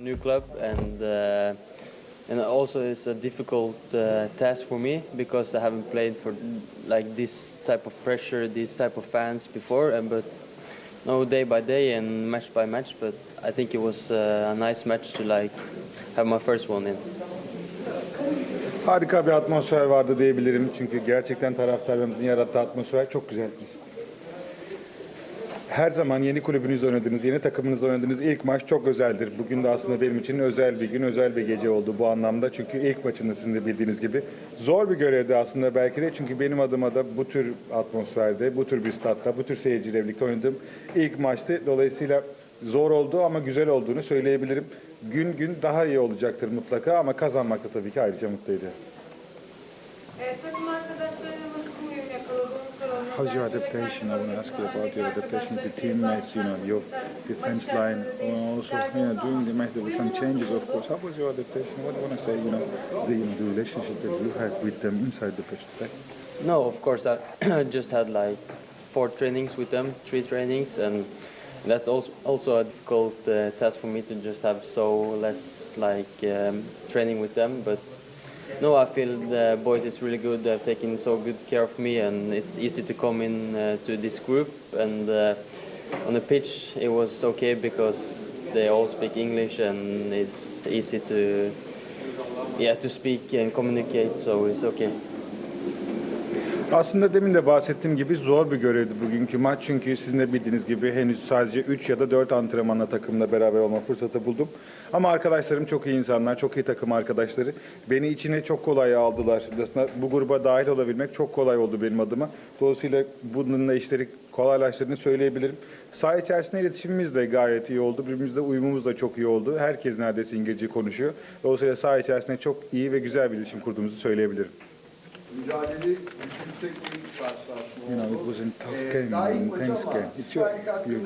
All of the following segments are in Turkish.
New club and uh, and also it's a difficult uh, task for me because I haven't played for like this type of pressure, this type of fans before. And but no day by day and match by match. But I think it was uh, a nice match to like have my first one in. Harika bir atmosfer vardı diyebilirim. Çünkü gerçekten taraftarlarımızın yarattığı atmosfer çok güzeldi. Her zaman yeni kulübünüzde oynadığınız, yeni takımınızda oynadığınız ilk maç çok özeldir. Bugün de aslında benim için özel bir gün, özel bir gece oldu bu anlamda. Çünkü ilk maçında sizin de bildiğiniz gibi. Zor bir görevdi aslında belki de. Çünkü benim adıma da bu tür atmosferde, bu tür bir statta, bu tür seyirciyle birlikte oynadığım ilk maçtı. Dolayısıyla zor oldu ama güzel olduğunu söyleyebilirim. Gün gün daha iyi olacaktır mutlaka ama kazanmak da tabii ki ayrıca mutlu ediyor. Evet, takım How's your adaptation? I want to ask you about your adaptation the teammates, you know, your defense line. Also, you know, during the match there were some changes, of course. How was your adaptation? What do you want to say, you know, the, the relationship that you had with them inside the pitch? Right? No, of course I just had like four trainings with them, three trainings, and that's also also a difficult uh, task for me to just have so less like um, training with them. But no, I feel the boys is really good. They've taken so good care of me, and it's easy to come in uh, to this group. And uh, on the pitch, it was okay because they all speak English, and it's easy to yeah to speak and communicate. So it's okay. Aslında demin de bahsettiğim gibi zor bir görevdi bugünkü maç. Çünkü sizin de bildiğiniz gibi henüz sadece 3 ya da 4 antrenmanla takımla beraber olma fırsatı buldum. Ama arkadaşlarım çok iyi insanlar, çok iyi takım arkadaşları. Beni içine çok kolay aldılar. Aslında bu gruba dahil olabilmek çok kolay oldu benim adıma. Dolayısıyla bununla işleri kolaylaştırdığını söyleyebilirim. Saha içerisinde iletişimimiz de gayet iyi oldu. Birbirimizle uyumumuz da çok iyi oldu. Herkes neredeyse İngilizce konuşuyor. Dolayısıyla saha içerisinde çok iyi ve güzel bir iletişim kurduğumuzu söyleyebilirim. Mücadele yüksek bir karşılaşma You know, it was a tough game, an intense game. It's your, your,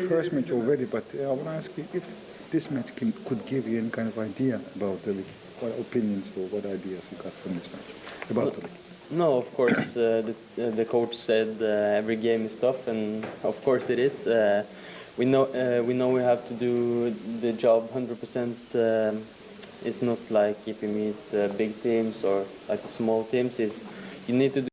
your first match already, but uh, I want to ask you if this match can, could give you any kind of idea about the league. What opinions or what ideas you got from this match about the league? No, of course, uh, the, uh, the coach said uh, every game is tough, and of course it is. Uh, we know uh, we know we have to do the job 100%. Um, it's not like if you meet uh, big teams or like small teams. Is you need to do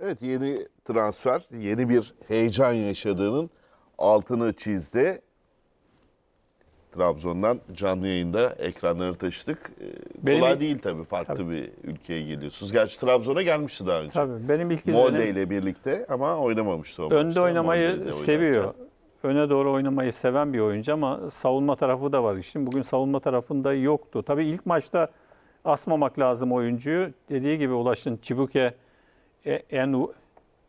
Evet yeni transfer, yeni bir heyecan yaşadığının altını çizdi. Trabzon'dan canlı yayında ekranları taşıdık. Ee, Benim- Kolay değil tabii farklı bir ülkeye geliyorsunuz. Gerçi Trabzon'a gelmişti daha önce. Tabii benim ilk Molde izlenim ile birlikte ama oynamamıştı. o önde oynamayı seviyor. Öne doğru oynamayı seven bir oyuncu ama savunma tarafı da var. Şimdi bugün savunma tarafında yoktu. Tabii ilk maçta asmamak lazım oyuncuyu. Dediği gibi Ulaş'ın Çibuke e, en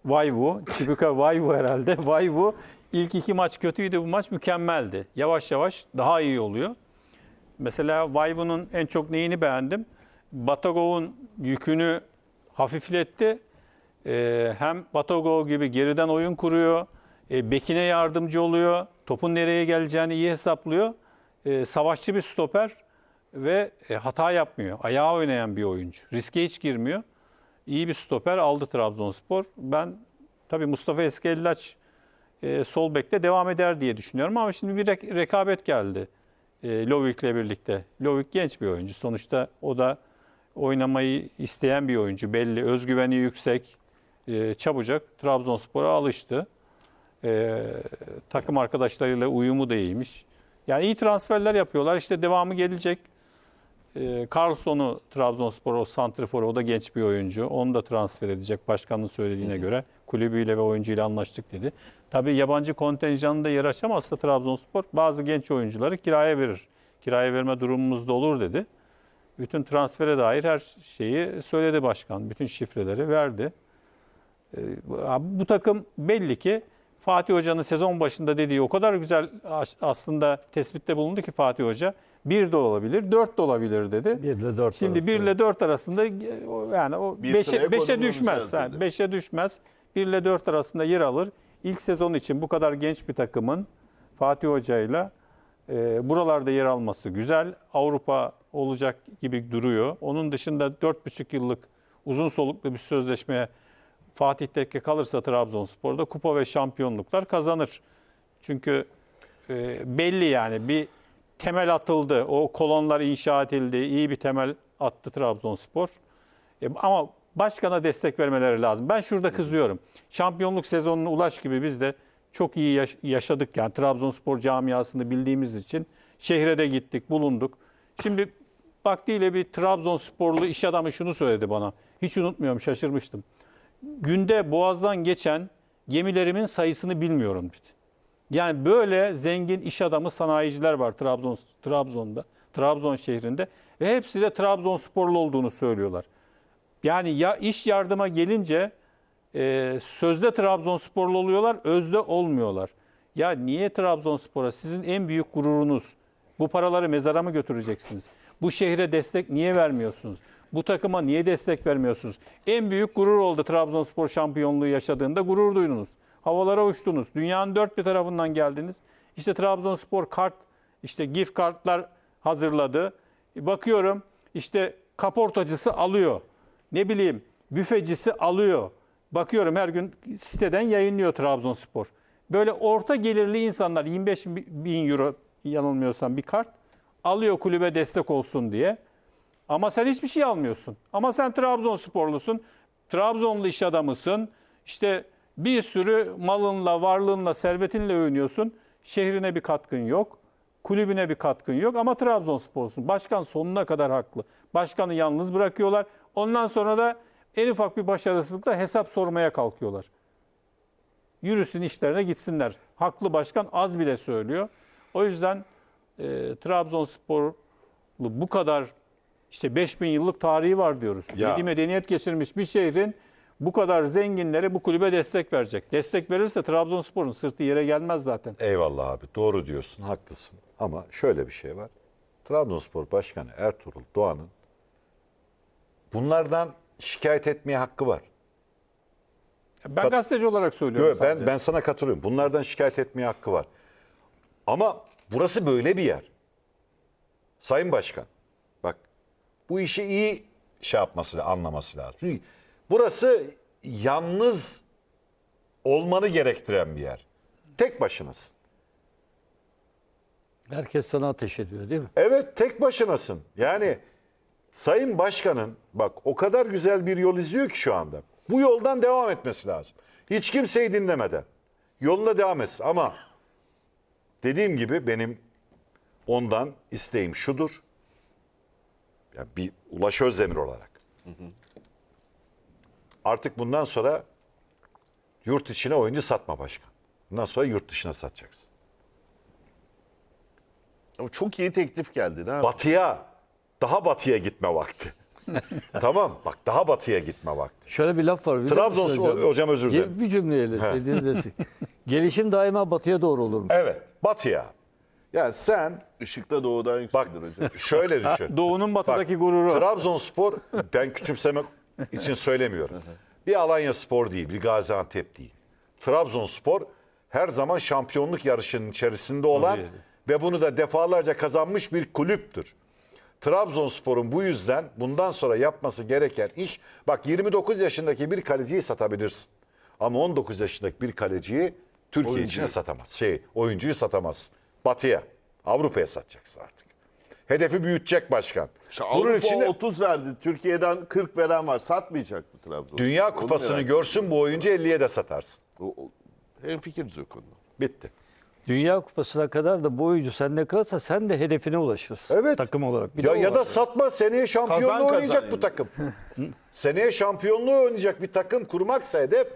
Vayvu, Çibuke Vayvu herhalde. Vayvu ilk iki maç kötüydü. Bu maç mükemmeldi. Yavaş yavaş daha iyi oluyor. Mesela Vayvu'nun en çok neyini beğendim? Batagov'un yükünü hafifletti. Ee, hem Batagov gibi geriden oyun kuruyor. E, bekine yardımcı oluyor. Topun nereye geleceğini iyi hesaplıyor. E, savaşçı bir stoper ve e, hata yapmıyor. Ayağa oynayan bir oyuncu. Riske hiç girmiyor. İyi bir stoper aldı Trabzonspor. Ben tabii Mustafa Eskellaç e, sol bekte devam eder diye düşünüyorum ama şimdi bir rek- rekabet geldi e, Lovik'le birlikte. Lovik genç bir oyuncu. Sonuçta o da oynamayı isteyen bir oyuncu. Belli, özgüveni yüksek, e, çabucak Trabzonspor'a alıştı. E, takım arkadaşlarıyla uyumu da iyiymiş. Yani iyi transferler yapıyorlar. İşte devamı gelecek. E, Carlson'u Trabzonspor o santrifor o da genç bir oyuncu. Onu da transfer edecek başkanın söylediğine göre. Kulübüyle ve oyuncuyla anlaştık dedi. Tabii yabancı kontenjanında yer açamazsa Trabzonspor bazı genç oyuncuları kiraya verir. Kiraya verme durumumuz da olur dedi. Bütün transfere dair her şeyi söyledi başkan. Bütün şifreleri verdi. Ee, bu takım belli ki Fatih Hoca'nın sezon başında dediği o kadar güzel as- aslında tespitte bulundu ki Fatih Hoca. Bir de olabilir, dört de olabilir dedi. 1 ile 4 Şimdi 1 ile 4 arasında e, yani o Bir 5'e sıraya 5'e konumlanacağız düşmez. Yani dedi. 5'e düşmez. 1 ile 4 arasında yer alır. İlk sezon için bu kadar genç bir takımın Fatih Hoca'yla e, buralarda yer alması güzel. Avrupa olacak gibi duruyor. Onun dışında 4,5 yıllık uzun soluklu bir sözleşmeye Fatih Tekke kalırsa Trabzonspor'da kupa ve şampiyonluklar kazanır. Çünkü e, belli yani bir temel atıldı. O kolonlar inşa edildi. İyi bir temel attı Trabzonspor. E, ama başkana destek vermeleri lazım. Ben şurada kızıyorum. Şampiyonluk sezonunu Ulaş gibi biz de çok iyi yaş- yaşadık yani Trabzonspor camiasını bildiğimiz için şehre de gittik, bulunduk. Şimdi vaktiyle bir Trabzonsporlu iş adamı şunu söyledi bana. Hiç unutmuyorum, şaşırmıştım. Günde Boğaz'dan geçen gemilerimin sayısını bilmiyorum dedi. Yani böyle zengin iş adamı sanayiciler var Trabzon Trabzon'da, Trabzon şehrinde ve hepsi de Trabzonsporlu olduğunu söylüyorlar. Yani ya iş yardıma gelince e, sözde Trabzonsporlu oluyorlar, özde olmuyorlar. Ya niye Trabzonspor'a sizin en büyük gururunuz? Bu paraları mezara mı götüreceksiniz? Bu şehre destek niye vermiyorsunuz? Bu takıma niye destek vermiyorsunuz? En büyük gurur oldu Trabzonspor şampiyonluğu yaşadığında gurur duydunuz. Havalara uçtunuz. Dünyanın dört bir tarafından geldiniz. İşte Trabzonspor kart, işte gift kartlar hazırladı. Bakıyorum işte kaportacısı alıyor. Ne bileyim büfecisi alıyor. Bakıyorum her gün siteden yayınlıyor Trabzonspor. Böyle orta gelirli insanlar 25 bin euro yanılmıyorsam bir kart alıyor kulübe destek olsun diye. Ama sen hiçbir şey almıyorsun. Ama sen Trabzonsporlusun. Trabzonlu iş adamısın. İşte bir sürü malınla, varlığınla, servetinle övünüyorsun. Şehrine bir katkın yok. Kulübüne bir katkın yok ama Trabzonsporlusun. Başkan sonuna kadar haklı. Başkanı yalnız bırakıyorlar. Ondan sonra da en ufak bir başarısızlıkla hesap sormaya kalkıyorlar. Yürüsün işlerine gitsinler. Haklı başkan az bile söylüyor. O yüzden e, Trabzonsporlu bu kadar işte 5000 yıllık tarihi var diyoruz. Ya. Yedi medeniyet geçirmiş bir şehrin bu kadar zenginleri bu kulübe destek verecek. Destek verirse Trabzonspor'un sırtı yere gelmez zaten. Eyvallah abi doğru diyorsun haklısın ama şöyle bir şey var. Trabzonspor Başkanı Ertuğrul Doğan'ın bunlardan şikayet etmeye hakkı var. Ben Kat- gazeteci olarak söylüyorum Yo, ben ben sana katılıyorum. Bunlardan şikayet etmeye hakkı var. Ama burası böyle bir yer. Sayın Başkan bu işi iyi şey yapması anlaması lazım. Çünkü burası yalnız olmanı gerektiren bir yer. Tek başınasın. Herkes sana ateş ediyor değil mi? Evet tek başınasın. Yani Sayın Başkan'ın bak o kadar güzel bir yol izliyor ki şu anda. Bu yoldan devam etmesi lazım. Hiç kimseyi dinlemeden. Yoluna devam etsin ama dediğim gibi benim ondan isteğim şudur. Ya bir Ulaş Özdemir olarak. Artık bundan sonra yurt içine oyuncu satma başkan. Bundan sonra yurt dışına satacaksın. Ama çok iyi teklif geldi. Ne batıya, daha batıya gitme vakti. tamam bak daha batıya gitme vakti. Şöyle bir laf var. biliyor Trabzon musun hocam özür dilerim. Bir cümleyle dediğini desin. Gelişim daima batıya doğru olurmuş. Evet batıya. Yani sen Işıkta doğudan bak yükselir hocam. şöyle düşün. Doğu'nun batıdaki gururu. Trabzonspor ben küçümsemek için söylemiyorum. Bir Alanya Spor değil, bir Gaziantep değil. Trabzonspor her zaman şampiyonluk yarışının içerisinde olan ve bunu da defalarca kazanmış bir kulüptür. Trabzonspor'un bu yüzden bundan sonra yapması gereken iş bak 29 yaşındaki bir kaleciyi satabilirsin. Ama 19 yaşındaki bir kaleciyi Türkiye Oyuncuyu. içine satamaz. Şey, oyuncuyu satamaz. Batıya, Avrupa'ya satacaksın artık. Hedefi büyütecek başkan. İşte Bunun için de 30 verdi. Türkiye'den 40 veren var. Satmayacak mı Trabzon? Dünya Kupası'nı görsün bu oyuncu 50'ye de satarsın. O- o- Hemfikiriz o konuda. Bitti. Dünya Kupası'na kadar da bu oyuncu sende kalırsa sen de hedefine ulaşırsın. Evet. Takım olarak. Bir Ya, o ya da satma seneye şampiyonluğu Kazan kazan oynayacak yani. bu takım. seneye şampiyonluğu oynayacak bir takım kurmaksa hedef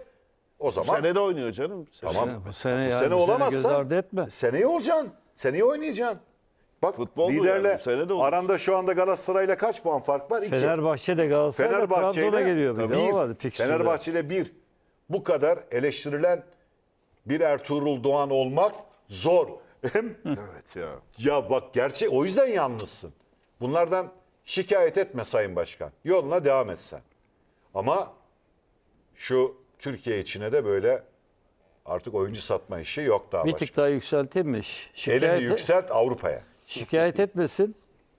o zaman Senede oynuyor canım. tamam. Bu sene, Bu yani, sene bu sene olamazsa göz ardı etme. seneye olacaksın. Seneye oynayacaksın. Bak Futbol bu liderle yani, bu sene de olur. aranda şu anda Galatasaray'la kaç puan fark var? İki. Fenerbahçe de Galatasaray da Fenerbahçe Trabzon'a ile geliyor. Bir de bir. var. Fenerbahçe ile bir. Bu kadar eleştirilen bir Ertuğrul Doğan olmak zor. Hem Evet ya. Ya bak gerçek o yüzden yalnızsın. Bunlardan şikayet etme Sayın Başkan. Yoluna devam et sen. Ama şu Türkiye içine de böyle artık oyuncu satma işi yok daha Bir başka. tık daha yükselteyim mi? Elini yükselt Avrupa'ya. şikayet etmesin.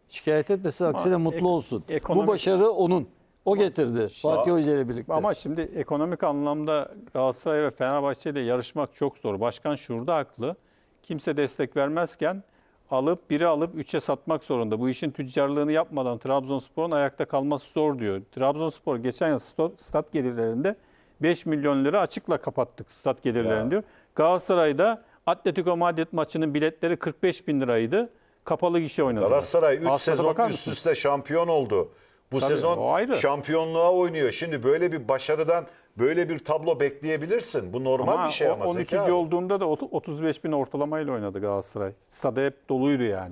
Şikayet etmesin aksine mutlu ek- olsun. ekonomik- Bu başarı onun. O getirdi. Fatih Hoca ile birlikte. Ama şimdi ekonomik anlamda Galatasaray ve Fenerbahçe ile yarışmak çok zor. Başkan şurada haklı. Kimse destek vermezken alıp biri alıp üçe satmak zorunda. Bu işin tüccarlığını yapmadan Trabzonspor'un ayakta kalması zor diyor. Trabzonspor geçen yıl sto- stat gelirlerinde 5 milyon lira açıkla kapattık stat gelirlerini Ya. diyor. Galatasaray'da Atletico Madrid maçının biletleri 45 bin liraydı. Kapalı gişe oynadı. Galatasaray 3 Aslına sezon üst üste şampiyon oldu. Bu Tabii, sezon şampiyonluğa oynuyor. Şimdi böyle bir başarıdan böyle bir tablo bekleyebilirsin. Bu normal Ama bir şey ama. o- Zeki 13. abi. olduğunda da 35 bin ortalamayla oynadı Galatasaray. Stada hep doluydu yani.